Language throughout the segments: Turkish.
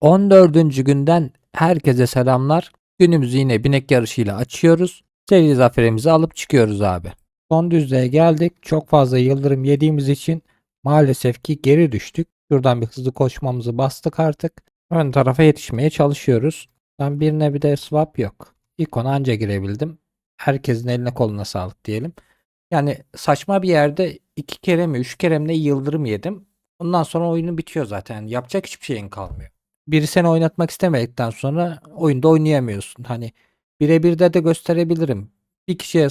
14. günden herkese selamlar. Günümüzü yine binek yarışıyla açıyoruz. Seri zaferimizi alıp çıkıyoruz abi. Son düzlüğe geldik. Çok fazla yıldırım yediğimiz için maalesef ki geri düştük. Şuradan bir hızlı koşmamızı bastık artık. Ön tarafa yetişmeye çalışıyoruz. Ben birine bir de swap yok. İkona anca girebildim. Herkesin eline koluna sağlık diyelim. Yani saçma bir yerde iki kere mi üç kere mi ne yıldırım yedim. Ondan sonra oyunun bitiyor zaten. Yapacak hiçbir şeyin kalmıyor. Biri seni oynatmak istemedikten sonra oyunda oynayamıyorsun. Hani birebir de gösterebilirim. Bir kişiye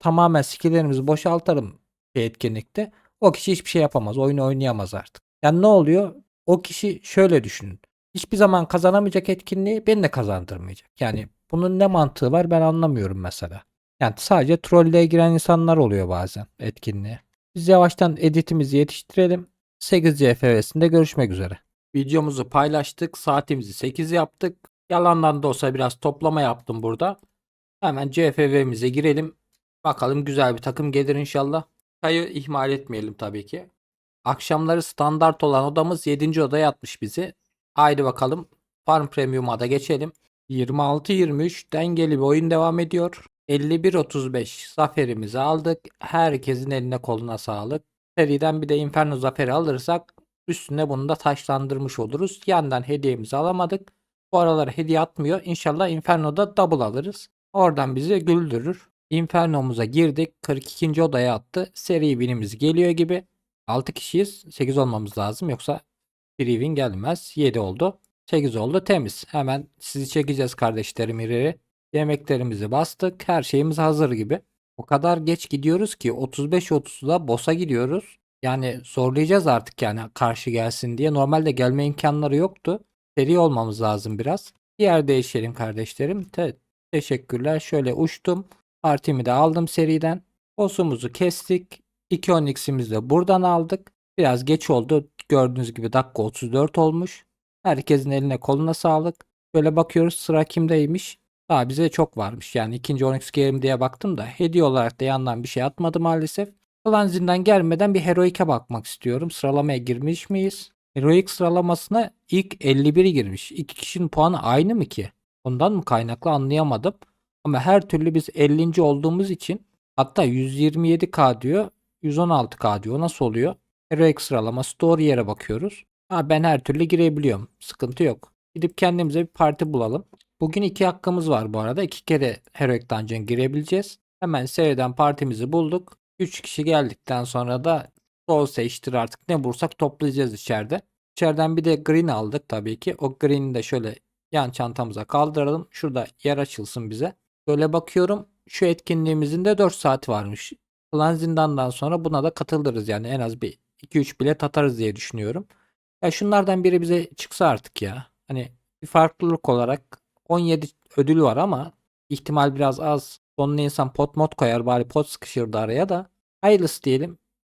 tamamen skilllerimizi boşaltarım bir etkinlikte. O kişi hiçbir şey yapamaz. Oyunu oynayamaz artık. Yani ne oluyor? O kişi şöyle düşünün. Hiçbir zaman kazanamayacak etkinliği beni de kazandırmayacak. Yani bunun ne mantığı var ben anlamıyorum mesela. Yani sadece trolleye giren insanlar oluyor bazen etkinliğe. Biz yavaştan editimizi yetiştirelim. 8 CFV'sinde görüşmek üzere. Videomuzu paylaştık. Saatimizi 8 yaptık. Yalandan da olsa biraz toplama yaptım burada. Hemen CFV'mize girelim. Bakalım güzel bir takım gelir inşallah. Sayı ihmal etmeyelim tabii ki. Akşamları standart olan odamız 7. odaya atmış bizi. Haydi bakalım. Farm Premium'a da geçelim. 26-23 dengeli bir oyun devam ediyor. 51-35 zaferimizi aldık. Herkesin eline koluna sağlık. Seriden bir de Inferno zaferi alırsak üstüne bunu da taşlandırmış oluruz. Yandan hediyemizi alamadık. Bu aralar hediye atmıyor. İnşallah Inferno'da double alırız. Oradan bizi güldürür. Inferno'muza girdik. 42. odaya attı. Seri winimiz geliyor gibi. 6 kişiyiz. 8 olmamız lazım. Yoksa free win gelmez. 7 oldu. 8 oldu. Temiz. Hemen sizi çekeceğiz kardeşlerim ileri. Yemeklerimizi bastık. Her şeyimiz hazır gibi. O kadar geç gidiyoruz ki 35-30'da boss'a gidiyoruz. Yani zorlayacağız artık yani karşı gelsin diye. Normalde gelme imkanları yoktu. Seri olmamız lazım biraz. Bir yer değişelim kardeşlerim. Te- teşekkürler. Şöyle uçtum. Partimi de aldım seriden. Boss'umuzu kestik. 2 Onyx'imizi de buradan aldık. Biraz geç oldu. Gördüğünüz gibi dakika 34 olmuş. Herkesin eline koluna sağlık. Böyle bakıyoruz sıra kimdeymiş. Daha bize çok varmış. Yani ikinci Onyx Game diye baktım da hediye olarak da yandan bir şey atmadı maalesef. Klanzin'den gelmeden bir Heroic'e bakmak istiyorum. Sıralamaya girmiş miyiz? Heroic sıralamasına ilk 51 girmiş. İki kişinin puanı aynı mı ki? Ondan mı kaynaklı anlayamadım. Ama her türlü biz 50. olduğumuz için hatta 127k diyor. 116k diyor. Nasıl oluyor? Heroic sıralaması doğru yere bakıyoruz. Ha, ben her türlü girebiliyorum. Sıkıntı yok. Gidip kendimize bir parti bulalım. Bugün iki hakkımız var bu arada. İki kere Heroic Dungeon girebileceğiz. Hemen seriden partimizi bulduk. 3 kişi geldikten sonra da Soul seçtir artık ne bulursak toplayacağız içeride. İçeriden bir de green aldık tabii ki. O green'i de şöyle yan çantamıza kaldıralım. Şurada yer açılsın bize. Böyle bakıyorum şu etkinliğimizin de 4 saati varmış. Klan zindandan sonra buna da katılırız yani en az bir 2-3 bilet atarız diye düşünüyorum. Ya şunlardan biri bize çıksa artık ya. Hani bir farklılık olarak 17 ödül var ama ihtimal biraz az. Sonuna insan pot mod koyar bari pot sıkışırdı araya da. Hayırlısı diyelim.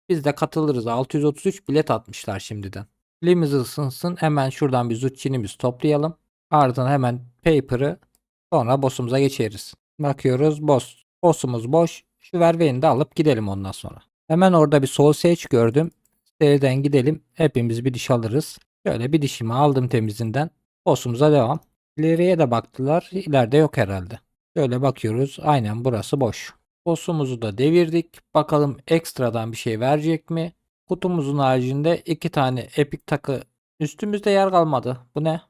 Biz de katılırız. 633 bilet atmışlar şimdiden. Dilimiz ısınsın. Hemen şuradan bir zucchini'mizi toplayalım. Ardından hemen paper'ı sonra boss'umuza geçeriz. Bakıyoruz boss. Boss'umuz boş. Şu verveyini de alıp gidelim ondan sonra. Hemen orada bir soul sage gördüm. Seriden gidelim. Hepimiz bir diş alırız. Şöyle bir dişimi aldım temizinden. Boss'umuza devam. İleriye de baktılar. İleride yok herhalde. Şöyle bakıyoruz. Aynen burası boş. Boss'umuzu da devirdik. Bakalım ekstradan bir şey verecek mi? Kutumuzun haricinde iki tane epic takı üstümüzde yer kalmadı. Bu ne?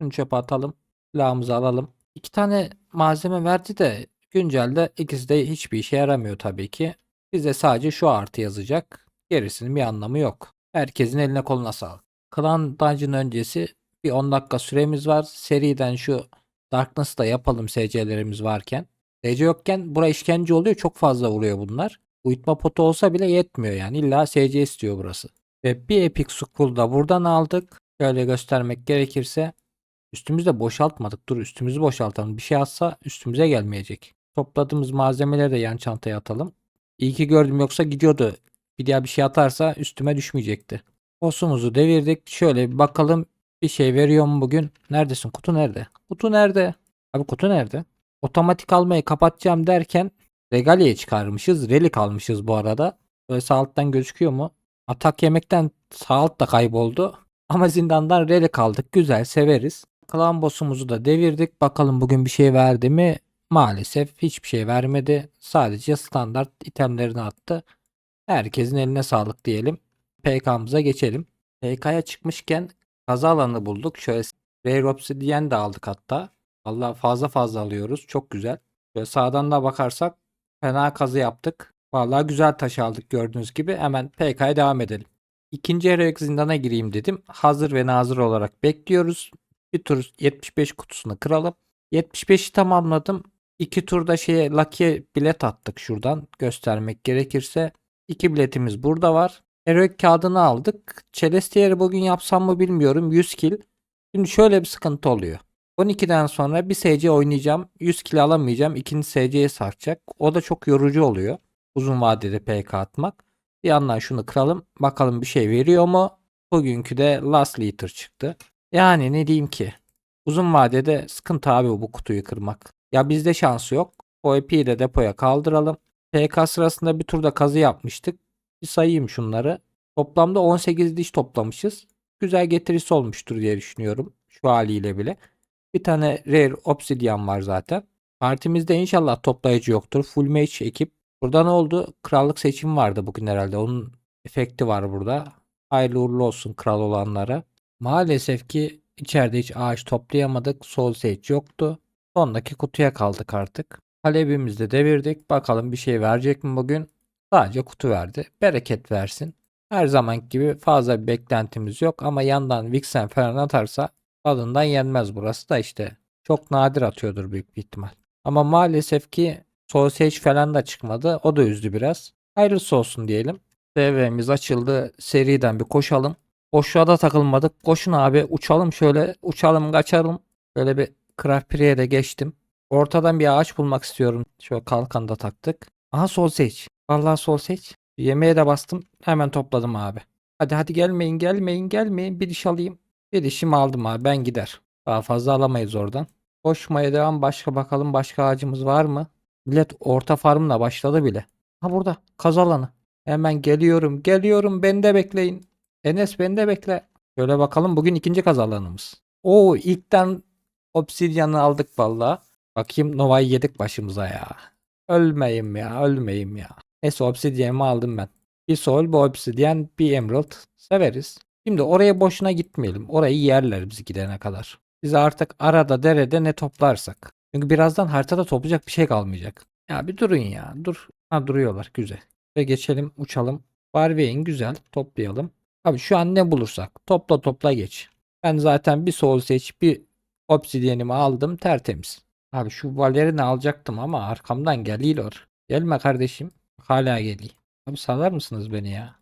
Şunu çöpe atalım. Silahımızı alalım. İki tane malzeme verdi de güncelde ikisi de hiçbir işe yaramıyor tabii ki. Bize sadece şu artı yazacak. Gerisinin bir anlamı yok. Herkesin eline koluna sağlık. Klan Dungeon öncesi bir 10 dakika süremiz var. Seriden şu Darkness'da yapalım SC'lerimiz varken. SC yokken bura işkence oluyor. Çok fazla vuruyor bunlar. Uyutma potu olsa bile yetmiyor yani. İlla SC istiyor burası. Ve bir Epic Skull da buradan aldık. Şöyle göstermek gerekirse. Üstümüzde boşaltmadık. Dur üstümüzü boşaltalım. Bir şey atsa üstümüze gelmeyecek. Topladığımız malzemeleri de yan çantaya atalım. İyi ki gördüm yoksa gidiyordu. Bir daha bir şey atarsa üstüme düşmeyecekti. Boss'umuzu devirdik. Şöyle bir bakalım bir şey veriyor mu bugün? Neredesin? Kutu nerede? Kutu nerede? Abi kutu nerede? Otomatik almayı kapatacağım derken Regalia'yı çıkarmışız. Relik almışız bu arada. Böyle sağ alttan gözüküyor mu? Atak yemekten sağ alt da kayboldu. Ama zindandan relik aldık. Güzel severiz. Klan boss'umuzu da devirdik. Bakalım bugün bir şey verdi mi? Maalesef hiçbir şey vermedi. Sadece standart itemlerini attı. Herkesin eline sağlık diyelim. PK'mıza geçelim. PK'ya çıkmışken kaza alanı bulduk. Şöyle Rare Obsidian de aldık hatta. Allah fazla fazla alıyoruz. Çok güzel. Şöyle sağdan da bakarsak fena kazı yaptık. Vallahi güzel taş aldık gördüğünüz gibi. Hemen PK'ya devam edelim. İkinci Heroic zindana gireyim dedim. Hazır ve nazır olarak bekliyoruz. Bir tur 75 kutusunu kıralım. 75'i tamamladım. İki turda şeye Lucky'e bilet attık şuradan göstermek gerekirse. İki biletimiz burada var. Heroic kağıdını aldık. Celestier'i bugün yapsam mı bilmiyorum. 100 kill. Şimdi şöyle bir sıkıntı oluyor. 12'den sonra bir SC oynayacağım. 100 kill alamayacağım. İkinci SC'ye sarkacak. O da çok yorucu oluyor. Uzun vadede PK atmak. Bir yandan şunu kıralım. Bakalım bir şey veriyor mu? Bugünkü de Last Leader çıktı. Yani ne diyeyim ki? Uzun vadede sıkıntı abi bu kutuyu kırmak. Ya bizde şansı yok. OEP'yi de depoya kaldıralım. PK sırasında bir turda kazı yapmıştık. Bir sayayım şunları. Toplamda 18 diş toplamışız. Güzel getirisi olmuştur diye düşünüyorum. Şu haliyle bile. Bir tane Rare Obsidian var zaten. Partimizde inşallah toplayıcı yoktur. Full Mage ekip. Burada ne oldu? Krallık seçimi vardı bugün herhalde. Onun efekti var burada. Hayırlı uğurlu olsun kral olanlara. Maalesef ki içeride hiç ağaç toplayamadık. Soul Sage yoktu. Sondaki kutuya kaldık artık. Talebimizi de devirdik. Bakalım bir şey verecek mi bugün? Sadece kutu verdi. Bereket versin. Her zaman gibi fazla bir beklentimiz yok ama yandan Vixen falan atarsa tadından yenmez burası da işte. Çok nadir atıyordur büyük bir ihtimal. Ama maalesef ki Sausage falan da çıkmadı. O da üzdü biraz. Hayırlısı olsun diyelim. DV'miz açıldı. Seriden bir koşalım. Boşluğa da takılmadık. Koşun abi uçalım şöyle. Uçalım kaçalım. Böyle bir Craft de geçtim. Ortadan bir ağaç bulmak istiyorum. Şöyle kalkan da taktık. Aha Sausage. Vallahi Sausage. Yemeğe de bastım. Hemen topladım abi. Hadi hadi gelmeyin gelmeyin gelmeyin. Bir diş alayım. Bir dişimi aldım abi ben gider. Daha fazla alamayız oradan. Koşmaya devam. Başka bakalım başka ağacımız var mı? Millet orta farmla başladı bile. Ha burada kaz alanı. Hemen geliyorum geliyorum beni de bekleyin. Enes beni de bekle. Şöyle bakalım bugün ikinci kaz alanımız. Oo ilkten obsidyanı aldık valla. Bakayım Nova'yı yedik başımıza ya. Ölmeyim ya ölmeyim ya. Neyse obsidyenimi aldım ben. Bir soul, bir obsidyen, bir emerald. Severiz. Şimdi oraya boşuna gitmeyelim. Orayı yerler biz gidene kadar. Biz artık arada derede ne toplarsak. Çünkü birazdan haritada toplayacak bir şey kalmayacak. Ya bir durun ya. Dur. Ha duruyorlar. Güzel. Ve geçelim uçalım. Barvey'in güzel. Toplayalım. Abi şu an ne bulursak. Topla topla geç. Ben zaten bir soul seç bir obsidyenimi aldım. Tertemiz. Abi şu Valerian'i alacaktım ama arkamdan geliyor. Gelme kardeşim. Hala geliyor. Abi salar mısınız beni ya?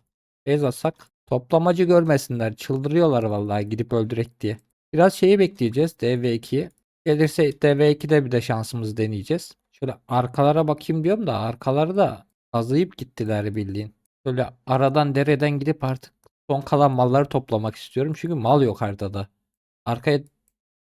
Ez atsak toplamacı görmesinler. Çıldırıyorlar vallahi gidip öldürek diye. Biraz şeyi bekleyeceğiz. DV2'yi. Gelirse DV2'de bir de şansımızı deneyeceğiz. Şöyle arkalara bakayım diyorum da arkaları da azayıp gittiler bildiğin. Böyle aradan dereden gidip artık son kalan malları toplamak istiyorum. Çünkü mal yok haritada. Arkaya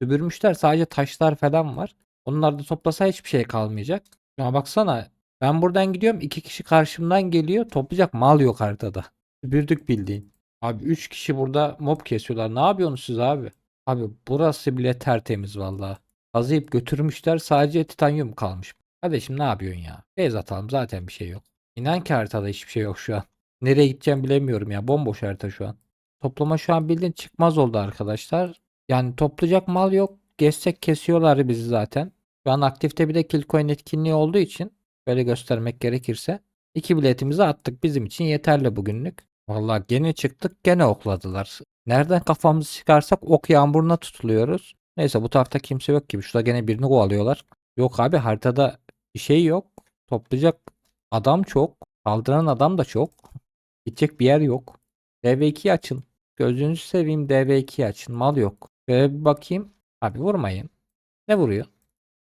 süpürmüşler sadece taşlar falan var. Onlar da toplasa hiçbir şey kalmayacak. Ya baksana ben buradan gidiyorum iki kişi karşımdan geliyor toplayacak mal yok haritada. Süpürdük bildiğin. Abi 3 kişi burada mob kesiyorlar. Ne yapıyorsunuz siz abi? Abi burası bile tertemiz vallahi. Kazıyıp götürmüşler sadece titanyum kalmış. Kardeşim ne yapıyorsun ya? Beyaz atalım zaten bir şey yok. İnan ki haritada hiçbir şey yok şu an. Nereye gideceğim bilemiyorum ya. Bomboş harita şu an. Toplama şu an bildiğin çıkmaz oldu arkadaşlar. Yani toplayacak mal yok. Gezsek kesiyorlar bizi zaten. Şu an aktifte bir de Killcoin etkinliği olduğu için böyle göstermek gerekirse iki biletimizi attık. Bizim için yeterli bugünlük. Vallahi gene çıktık gene okladılar. Nereden kafamızı çıkarsak ok yağmuruna tutuluyoruz. Neyse bu tarafta kimse yok gibi. Şurada gene birini kovalıyorlar. Yok abi haritada bir şey yok. Toplayacak adam çok. Kaldıran adam da çok. Gidecek bir yer yok. DV2'yi açın. Gözünüzü seveyim DV2'yi açın. Mal yok. Şöyle bir bakayım. Abi vurmayın. Ne vuruyor?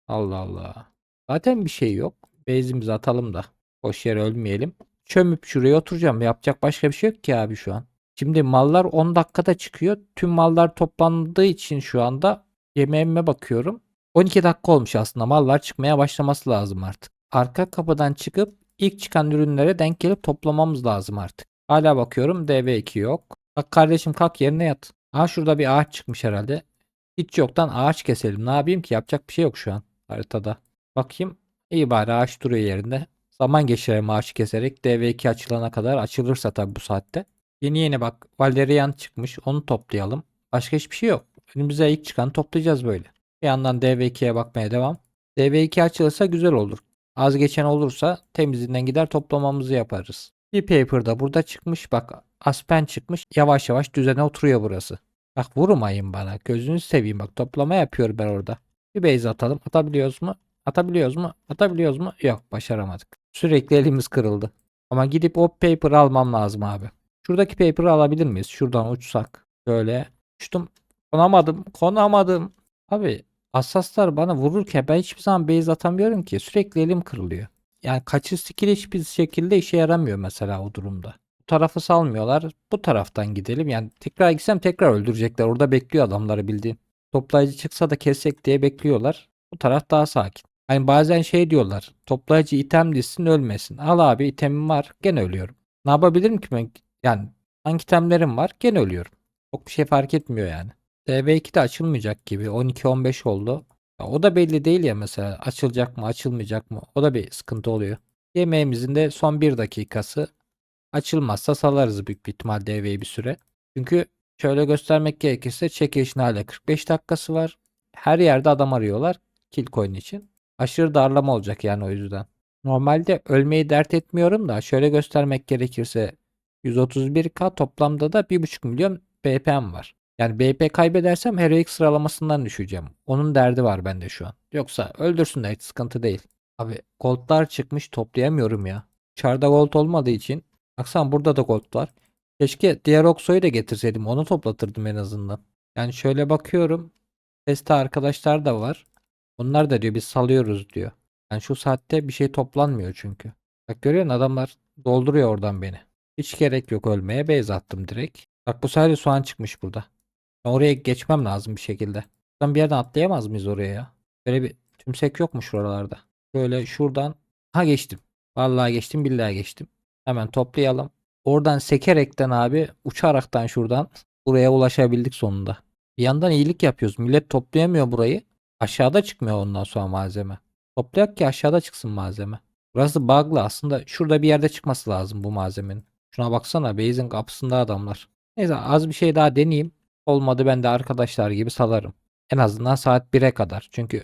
Allah Allah. Zaten bir şey yok. Base'imizi atalım da. Boş yere ölmeyelim. Çömüp şuraya oturacağım. Yapacak başka bir şey yok ki abi şu an. Şimdi mallar 10 dakikada çıkıyor. Tüm mallar toplandığı için şu anda yemeğime bakıyorum. 12 dakika olmuş aslında. Mallar çıkmaya başlaması lazım artık. Arka kapıdan çıkıp ilk çıkan ürünlere denk gelip toplamamız lazım artık. Hala bakıyorum DV2 yok. Bak kardeşim kalk yerine yat. Aa şurada bir ağaç çıkmış herhalde. Hiç yoktan ağaç keselim. Ne yapayım ki? Yapacak bir şey yok şu an haritada. Bakayım. İyi bari ağaç duruyor yerinde. Zaman geçirelim ağaç keserek. DV2 açılana kadar açılırsa tabii bu saatte. Yeni yeni bak Valerian çıkmış. Onu toplayalım. Başka hiçbir şey yok. Önümüze ilk çıkanı toplayacağız böyle. Bir yandan DV2'ye bakmaya devam. DV2 açılırsa güzel olur. Az geçen olursa temizinden gider toplamamızı yaparız. Bir paper da burada çıkmış. Bak Aspen çıkmış. Yavaş yavaş düzene oturuyor burası. Bak vurmayın bana. Gözünüzü seveyim bak. Toplama yapıyorum ben orada. Bir base atalım. Atabiliyoruz mu? Atabiliyoruz mu? Atabiliyoruz mu? Yok başaramadık. Sürekli elimiz kırıldı. Ama gidip o paper almam lazım abi. Şuradaki paper'ı alabilir miyiz? Şuradan uçsak. Böyle uçtum. Konamadım. Konamadım. Abi Assaslar bana vururken ben hiçbir zaman base atamıyorum ki. Sürekli elim kırılıyor. Yani kaçış skill hiçbir şekilde işe yaramıyor mesela o durumda. Bu tarafı salmıyorlar. Bu taraftan gidelim. Yani tekrar gitsem tekrar öldürecekler. Orada bekliyor adamları bildiğin. Toplayıcı çıksa da kessek diye bekliyorlar. Bu taraf daha sakin. Hani bazen şey diyorlar. Toplayıcı item düşsün ölmesin. Al abi itemim var. Gene ölüyorum. Ne yapabilirim ki ben? Yani hangi itemlerim var? Gene ölüyorum. Çok bir şey fark etmiyor yani. DV2 de açılmayacak gibi. 12-15 oldu. Ya o da belli değil ya mesela. Açılacak mı açılmayacak mı? O da bir sıkıntı oluyor. Yemeğimizin de son 1 dakikası. Açılmazsa salarız büyük bir ihtimal DV'yi bir süre. Çünkü şöyle göstermek gerekirse çekilişin hala 45 dakikası var. Her yerde adam arıyorlar. Kill coin için. Aşırı darlama olacak yani o yüzden. Normalde ölmeyi dert etmiyorum da şöyle göstermek gerekirse 131k toplamda da 1.5 milyon BPM var. Yani BP kaybedersem Heroic sıralamasından düşeceğim. Onun derdi var bende şu an. Yoksa öldürsünler hiç sıkıntı değil. Abi goldlar çıkmış toplayamıyorum ya. Dışarıda gold olmadığı için. Baksana burada da gold var. Keşke diğer Oxo'yu da getirseydim. Onu toplatırdım en azından. Yani şöyle bakıyorum. Teste arkadaşlar da var. Onlar da diyor biz salıyoruz diyor. Yani şu saatte bir şey toplanmıyor çünkü. Bak görüyor musun adamlar dolduruyor oradan beni. Hiç gerek yok ölmeye. Base attım direkt. Bak bu sadece soğan çıkmış burada. Ben oraya geçmem lazım bir şekilde. Ben bir yerden atlayamaz mıyız oraya ya? Böyle bir tümsek yok mu şuralarda? Böyle şuradan. Ha geçtim. Vallahi geçtim billahi geçtim. Hemen toplayalım. Oradan sekerekten abi uçaraktan şuradan buraya ulaşabildik sonunda. Bir yandan iyilik yapıyoruz. Millet toplayamıyor burayı. Aşağıda çıkmıyor ondan sonra malzeme. Toplayak ki aşağıda çıksın malzeme. Burası bug'lı aslında şurada bir yerde çıkması lazım bu malzemenin. Şuna baksana base'in kapısında adamlar. Neyse az bir şey daha deneyeyim. Olmadı ben de arkadaşlar gibi salarım. En azından saat 1'e kadar. Çünkü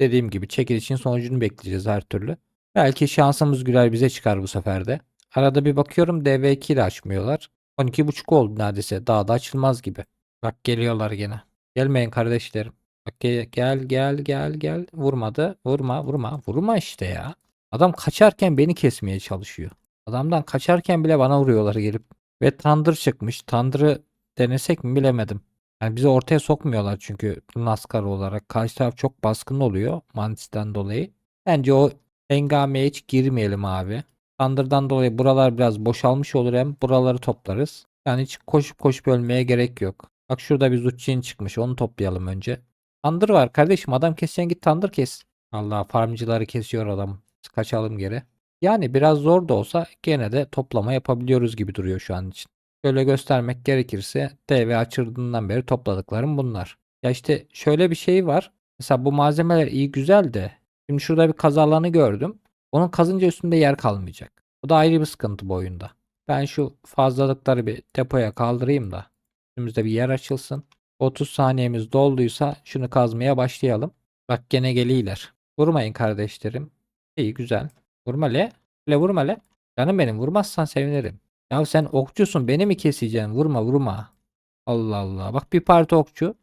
dediğim gibi çekilişin sonucunu bekleyeceğiz her türlü. Belki şansımız güler bize çıkar bu sefer de. Arada bir bakıyorum DV2 ile açmıyorlar. 12.5 oldu neredeyse. Daha da açılmaz gibi. Bak geliyorlar gene. Gelmeyin kardeşlerim. Bak gel gel gel gel. Vurmadı. Vurma vurma. Vurma işte ya. Adam kaçarken beni kesmeye çalışıyor. Adamdan kaçarken bile bana vuruyorlar gelip. Ve Thunder çıkmış. Thunder'ı denesek mi bilemedim. Yani bizi ortaya sokmuyorlar çünkü NASCAR olarak. Karşı taraf çok baskın oluyor Mantis'ten dolayı. Bence o hengameye hiç girmeyelim abi. Thunder'dan dolayı buralar biraz boşalmış olur hem buraları toplarız. Yani hiç koşup koşup ölmeye gerek yok. Bak şurada bir Zucchini çıkmış onu toplayalım önce. Thunder var kardeşim adam keseceksin git Thunder kes. Allah farmcıları kesiyor adam. Kaçalım geri. Yani biraz zor da olsa gene de toplama yapabiliyoruz gibi duruyor şu an için. Şöyle göstermek gerekirse TV açıldığından beri topladıklarım bunlar. Ya işte şöyle bir şey var. Mesela bu malzemeler iyi güzel de şimdi şurada bir kaz alanı gördüm. Onun kazınca üstünde yer kalmayacak. Bu da ayrı bir sıkıntı bu oyunda. Ben şu fazlalıkları bir depoya kaldırayım da üstümüzde bir yer açılsın. 30 saniyemiz dolduysa şunu kazmaya başlayalım. Bak gene geliyorlar. Vurmayın kardeşlerim. İyi güzel. Vurma le. Le vurma le. Canım benim vurmazsan sevinirim. Ya sen okçusun beni mi keseceksin? Vurma vurma. Allah Allah. Bak bir parti okçu.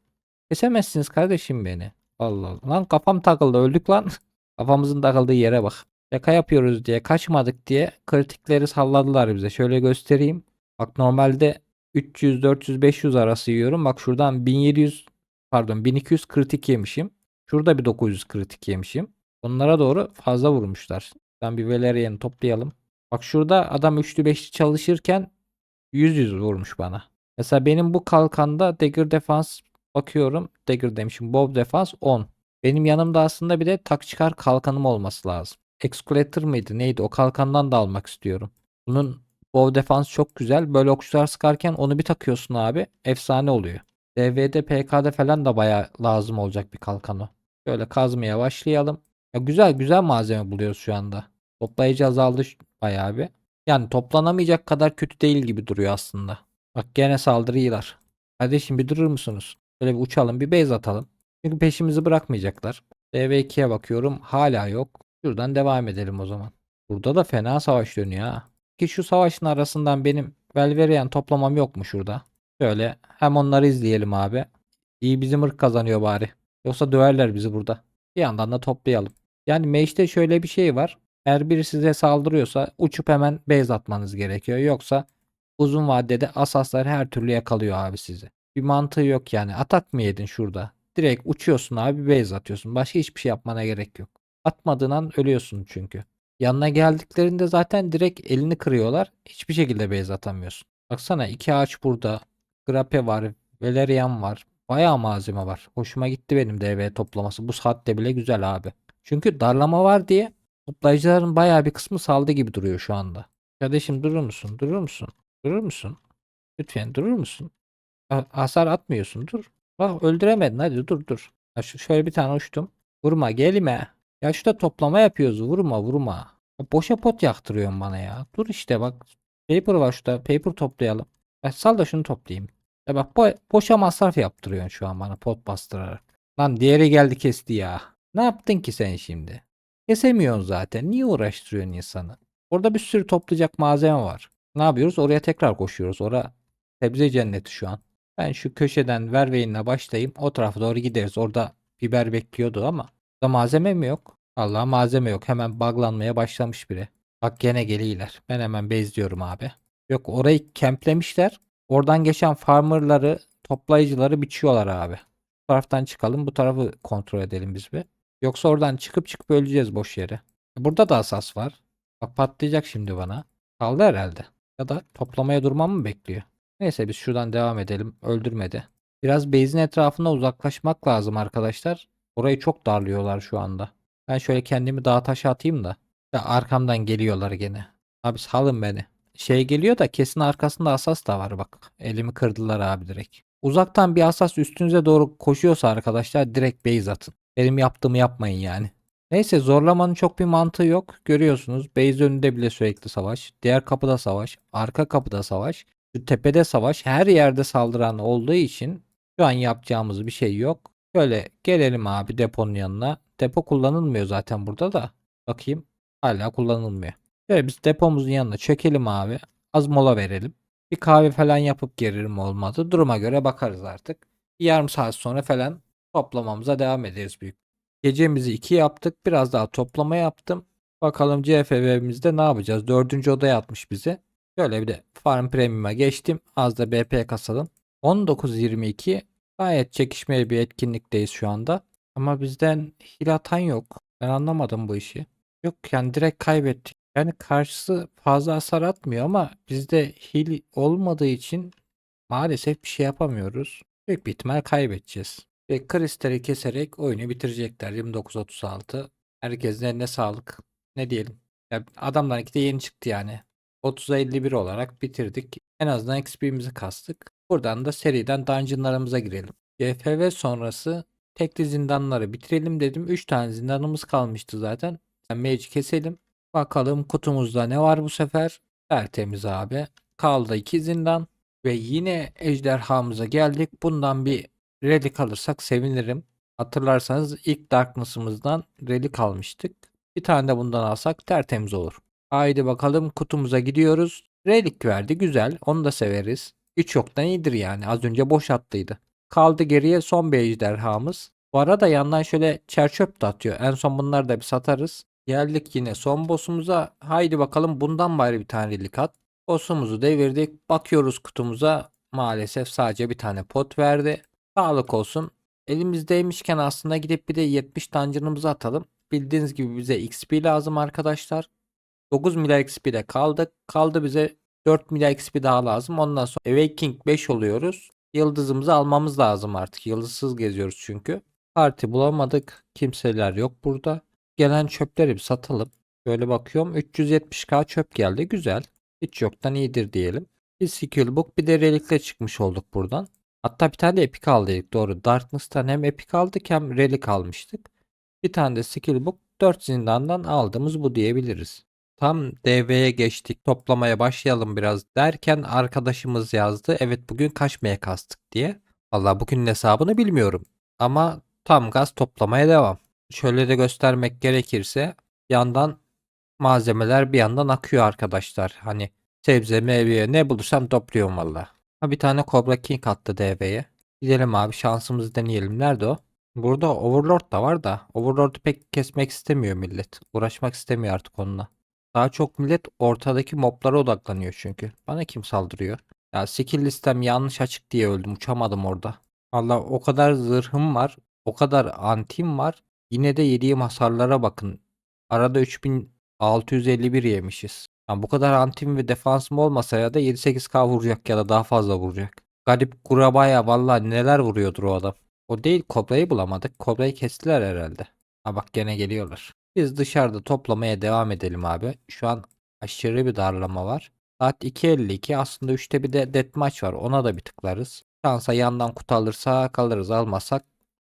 Kesemezsiniz kardeşim beni. Allah Allah. Lan kafam takıldı öldük lan. Kafamızın takıldığı yere bak. Şaka yapıyoruz diye kaçmadık diye kritikleri salladılar bize. Şöyle göstereyim. Bak normalde 300, 400, 500 arası yiyorum. Bak şuradan 1700 pardon 1200 kritik yemişim. Şurada bir 900 kritik yemişim. Onlara doğru fazla vurmuşlar. Ben bir Valerian'ı toplayalım. Bak şurada adam üçlü beşli çalışırken 100 100 vurmuş bana. Mesela benim bu kalkanda Dagger Defense bakıyorum. Dagger demişim. Bow Defense 10. Benim yanımda aslında bir de tak çıkar kalkanım olması lazım. Exculator mıydı neydi o kalkandan da almak istiyorum. Bunun Bow Defense çok güzel. Böyle okçular sıkarken onu bir takıyorsun abi. Efsane oluyor. DV'de PK'da falan da baya lazım olacak bir kalkan o. Şöyle kazmaya başlayalım. Ya güzel güzel malzeme buluyoruz şu anda. Toplayıcı azaldı bayağı bir. Yani toplanamayacak kadar kötü değil gibi duruyor aslında. Bak gene saldırıyorlar. Kardeşim bir durur musunuz? Böyle bir uçalım bir base atalım. Çünkü peşimizi bırakmayacaklar. DV2'ye bakıyorum hala yok. Şuradan devam edelim o zaman. Burada da fena savaş dönüyor ha. Ki şu savaşın arasından benim Velverian toplamam yok mu şurada? Şöyle hem onları izleyelim abi. İyi bizim ırk kazanıyor bari. Yoksa döverler bizi burada. Bir yandan da toplayalım. Yani Mage'de şöyle bir şey var. Eğer biri size saldırıyorsa uçup hemen base atmanız gerekiyor. Yoksa uzun vadede asaslar her türlü yakalıyor abi sizi. Bir mantığı yok yani. Atak mı yedin şurada? Direkt uçuyorsun abi base atıyorsun. Başka hiçbir şey yapmana gerek yok. Atmadığın an ölüyorsun çünkü. Yanına geldiklerinde zaten direkt elini kırıyorlar. Hiçbir şekilde base atamıyorsun. Baksana iki ağaç burada. Grape var. Valerian var. Bayağı malzeme var. Hoşuma gitti benim DV toplaması. Bu saatte bile güzel abi. Çünkü darlama var diye toplayıcıların bayağı bir kısmı saldı gibi duruyor şu anda. Kardeşim durur musun? Durur musun? Durur musun? Lütfen durur musun? Ha- Hasar atmıyorsun. Dur. Bak öldüremedin. Hadi dur dur. Ha, şöyle bir tane uçtum. Vurma gelme. Ya şurada toplama yapıyoruz. Vurma vurma. Boşa pot yaktırıyorsun bana ya. Dur işte bak. Paper var şurada. Paper toplayalım. Ya sal da şunu toplayayım. Ya bak bo boşa masraf yaptırıyorsun şu an bana pot bastırarak. Lan diğeri geldi kesti ya. Ne yaptın ki sen şimdi? Kesemiyorsun zaten. Niye uğraştırıyorsun insanı? Orada bir sürü toplayacak malzeme var. Ne yapıyoruz? Oraya tekrar koşuyoruz. Ora sebze cenneti şu an. Ben şu köşeden Verveyin'le başlayayım. O tarafa doğru gideriz. Orada biber bekliyordu ama. Da malzeme mi yok? Allah malzeme yok. Hemen buglanmaya başlamış biri. Bak gene geliyorlar. Ben hemen bezliyorum abi. Yok orayı kemplemişler. Oradan geçen farmerları, toplayıcıları biçiyorlar abi. Bu taraftan çıkalım. Bu tarafı kontrol edelim biz bir. Yoksa oradan çıkıp çıkıp öleceğiz boş yere. Burada da asas var. Bak patlayacak şimdi bana. Kaldı herhalde. Ya da toplamaya durmam mı bekliyor? Neyse biz şuradan devam edelim. Öldürmedi. Biraz base'in etrafına uzaklaşmak lazım arkadaşlar. Orayı çok darlıyorlar şu anda. Ben şöyle kendimi dağa taşa atayım da. Ya arkamdan geliyorlar gene. Abi salın beni. Şey geliyor da kesin arkasında asas da var bak. Elimi kırdılar abi direkt. Uzaktan bir asas üstünüze doğru koşuyorsa arkadaşlar direkt base atın. Benim yaptığımı yapmayın yani. Neyse zorlamanın çok bir mantığı yok. Görüyorsunuz base önünde bile sürekli savaş. Diğer kapıda savaş. Arka kapıda savaş. Tepede savaş. Her yerde saldıran olduğu için şu an yapacağımız bir şey yok. Şöyle gelelim abi deponun yanına. Depo kullanılmıyor zaten burada da. Bakayım. Hala kullanılmıyor. Şöyle biz depomuzun yanına çökelim abi. Az mola verelim. Bir kahve falan yapıp gelirim olmadı. Duruma göre bakarız artık. Bir yarım saat sonra falan toplamamıza devam ederiz büyük. Gecemizi iki yaptık. Biraz daha toplama yaptım. Bakalım CFV'mizde ne yapacağız? Dördüncü odaya atmış bizi. Şöyle bir de Farm Premium'a geçtim. Az da BP kasalım. 19.22 gayet çekişmeli bir etkinlikteyiz şu anda. Ama bizden hile atan yok. Ben anlamadım bu işi. Yok yani direkt kaybettik. Yani karşısı fazla hasar atmıyor ama bizde hil olmadığı için maalesef bir şey yapamıyoruz. Büyük bir ihtimal kaybedeceğiz. Ve kristali keserek oyunu bitirecekler 29-36. Herkesin eline sağlık. Ne diyelim. Ya adamlarınki de yeni çıktı yani. 30'a 51 olarak bitirdik. En azından XP'mizi kastık. Buradan da seriden dungeonlarımıza girelim. GFV sonrası tekli zindanları bitirelim dedim. 3 tane zindanımız kalmıştı zaten. Yani Mage'i keselim. Bakalım kutumuzda ne var bu sefer. Tertemiz abi. Kaldı 2 zindan. Ve yine ejderhamıza geldik. Bundan bir relik alırsak sevinirim. Hatırlarsanız ilk Darkness'ımızdan relik almıştık. Bir tane de bundan alsak tertemiz olur. Haydi bakalım kutumuza gidiyoruz. Relik verdi güzel onu da severiz. 3 yoktan iyidir yani az önce boş attıydı. Kaldı geriye son bir ejderhamız. Bu arada yandan şöyle çerçöp de atıyor. En son bunları da bir satarız. Geldik yine son boss'umuza. Haydi bakalım bundan bari bir tane relik at. Boss'umuzu devirdik. Bakıyoruz kutumuza. Maalesef sadece bir tane pot verdi. Sağlık olsun. Elimizdeymişken aslında gidip bir de 70 dungeon'ımızı atalım. Bildiğiniz gibi bize XP lazım arkadaşlar. 9 milyar XP de kaldık. Kaldı bize 4 milyar XP daha lazım. Ondan sonra Awakening 5 oluyoruz. Yıldızımızı almamız lazım artık. Yıldızsız geziyoruz çünkü. Parti bulamadık. Kimseler yok burada. Gelen çöpleri bir satalım. Böyle bakıyorum 370k çöp geldi. Güzel. Hiç yoktan iyidir diyelim. Bir skill book bir de relikle çıkmış olduk buradan. Hatta bir tane de Epic aldıydık doğru. Darkness'tan hem Epic aldık hem Relic almıştık. Bir tane de Skillbook 4 zindandan aldığımız bu diyebiliriz. Tam DV'ye geçtik toplamaya başlayalım biraz derken arkadaşımız yazdı. Evet bugün kaç M kastık diye. Valla bugünün hesabını bilmiyorum. Ama tam gaz toplamaya devam. Şöyle de göstermek gerekirse yandan malzemeler bir yandan akıyor arkadaşlar. Hani sebze meyve ne bulursam topluyorum valla. Ha bir tane Cobra King attı DV'ye. Gidelim abi şansımızı deneyelim. Nerede o? Burada Overlord da var da Overlord'u pek kesmek istemiyor millet. Uğraşmak istemiyor artık onunla. Daha çok millet ortadaki moblara odaklanıyor çünkü. Bana kim saldırıyor? Ya skill listem yanlış açık diye öldüm. Uçamadım orada. Allah o kadar zırhım var. O kadar antim var. Yine de yediğim hasarlara bakın. Arada 3651 yemişiz. Yani bu kadar antim ve defansım olmasa ya da 7-8k vuracak ya da daha fazla vuracak. Garip kurabaya vallahi neler vuruyordur o adam. O değil Kobra'yı bulamadık. Kobra'yı kestiler herhalde. Ha bak gene geliyorlar. Biz dışarıda toplamaya devam edelim abi. Şu an aşırı bir darlama var. Saat 2.52 aslında 3'te bir de deathmatch var. Ona da bir tıklarız. Şansa yandan kutu alırsa kalırız almasak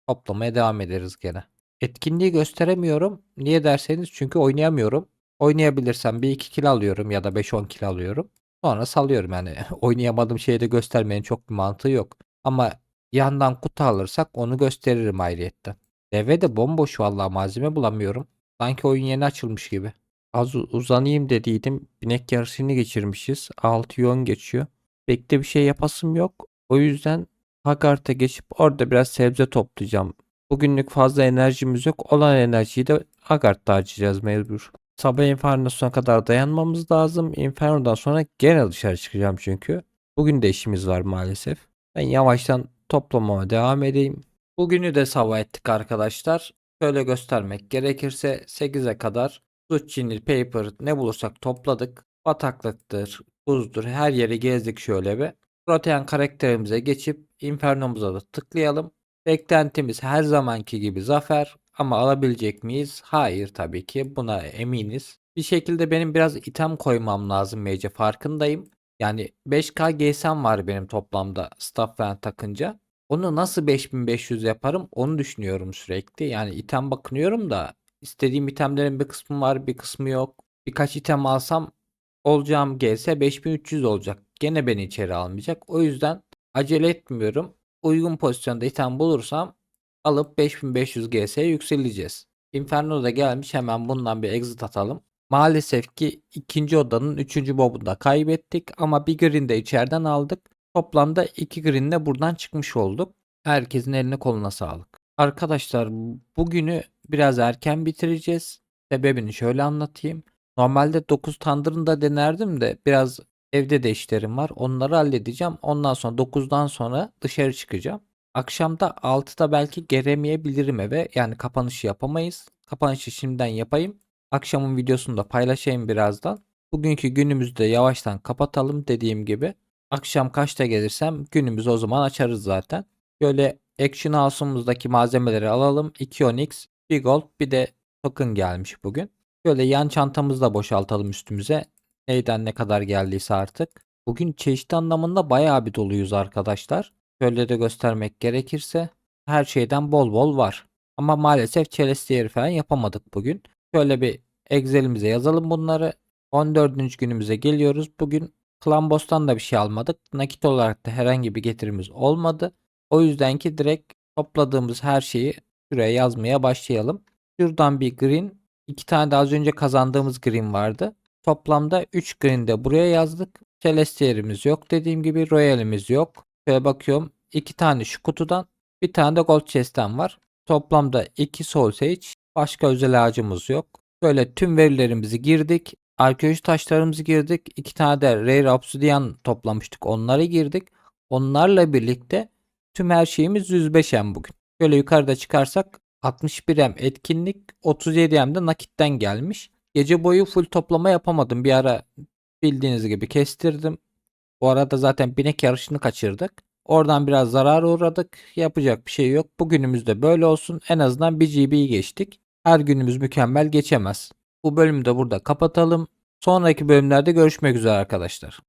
toplamaya devam ederiz gene. Etkinliği gösteremiyorum. Niye derseniz çünkü oynayamıyorum. Oynayabilirsem bir 2 kill alıyorum ya da 5-10 kill alıyorum. Sonra salıyorum yani. Oynayamadığım şeyi de göstermenin çok bir mantığı yok. Ama yandan kutu alırsak onu gösteririm ayrıyetten. Deve de bomboş vallahi malzeme bulamıyorum. Sanki oyun yeni açılmış gibi. Az uzanayım dediydim. Binek yarısını geçirmişiz. 6 10 geçiyor. Bekle bir şey yapasım yok. O yüzden Hagart'a geçip orada biraz sebze toplayacağım. Bugünlük fazla enerjimiz yok. Olan enerjiyi de Hagart'ta harcayacağız mecbur. Sabah Inferno'suna kadar dayanmamız lazım. Inferno'dan sonra gene dışarı çıkacağım çünkü. Bugün de işimiz var maalesef. Ben yavaştan toplamama devam edeyim. Bugünü de sabah ettik arkadaşlar. Şöyle göstermek gerekirse 8'e kadar Zucchini, paper ne bulursak topladık. Bataklıktır, buzdur her yeri gezdik şöyle bir. Protean karakterimize geçip Inferno'muza da tıklayalım. Beklentimiz her zamanki gibi zafer ama alabilecek miyiz? Hayır tabii ki buna eminiz. Bir şekilde benim biraz item koymam lazım Mage'e farkındayım. Yani 5k GS'm var benim toplamda staff falan takınca. Onu nasıl 5500 yaparım onu düşünüyorum sürekli. Yani item bakınıyorum da istediğim itemlerin bir kısmı var bir kısmı yok. Birkaç item alsam olacağım GS 5300 olacak. Gene beni içeri almayacak. O yüzden acele etmiyorum. Uygun pozisyonda item bulursam alıp 5500 GS'ye yükseleceğiz. Inferno da gelmiş hemen bundan bir exit atalım. Maalesef ki ikinci odanın üçüncü bobunu da kaybettik ama bir green de içeriden aldık. Toplamda iki green de buradan çıkmış olduk. Herkesin eline koluna sağlık. Arkadaşlar bugünü biraz erken bitireceğiz. Sebebini şöyle anlatayım. Normalde 9 Thunder'ını da denerdim de biraz evde de işlerim var. Onları halledeceğim. Ondan sonra 9'dan sonra dışarı çıkacağım. Akşamda 6'da belki gelemeyebilirim eve. Yani kapanışı yapamayız. Kapanışı şimdiden yapayım. Akşamın videosunu da paylaşayım birazdan. Bugünkü günümüzü de yavaştan kapatalım dediğim gibi. Akşam kaçta gelirsem günümüzü o zaman açarız zaten. Böyle Action House'umuzdaki malzemeleri alalım. 2 Onyx, bir Gold bir de token gelmiş bugün. Böyle yan çantamızı da boşaltalım üstümüze. Neyden ne kadar geldiyse artık. Bugün çeşit anlamında bayağı bir doluyuz arkadaşlar. Şöyle de göstermek gerekirse her şeyden bol bol var. Ama maalesef Celestieri falan yapamadık bugün. Şöyle bir Excel'imize yazalım bunları. 14. günümüze geliyoruz. Bugün Klambos'tan da bir şey almadık. Nakit olarak da herhangi bir getirimiz olmadı. O yüzden ki direkt topladığımız her şeyi şuraya yazmaya başlayalım. Şuradan bir green, iki tane de az önce kazandığımız green vardı. Toplamda 3 green de buraya yazdık. Celestier'imiz yok. Dediğim gibi Royal'imiz yok. Şöyle bakıyorum. 2 tane şu kutudan, bir tane de Gold Chest'ten var. Toplamda 2 Soul Sage. Başka özel ağacımız yok. Böyle tüm verilerimizi girdik. Arkeoloji taşlarımızı girdik. İki tane de Rare Obsidian toplamıştık. Onları girdik. Onlarla birlikte tüm her şeyimiz 105M bugün. Böyle yukarıda çıkarsak 61M etkinlik 37M de nakitten gelmiş. Gece boyu full toplama yapamadım. Bir ara bildiğiniz gibi kestirdim. Bu arada zaten binek yarışını kaçırdık. Oradan biraz zarar uğradık. Yapacak bir şey yok. Bugünümüz de böyle olsun. En azından bir GB'yi geçtik. Her günümüz mükemmel geçemez. Bu bölümü de burada kapatalım. Sonraki bölümlerde görüşmek üzere arkadaşlar.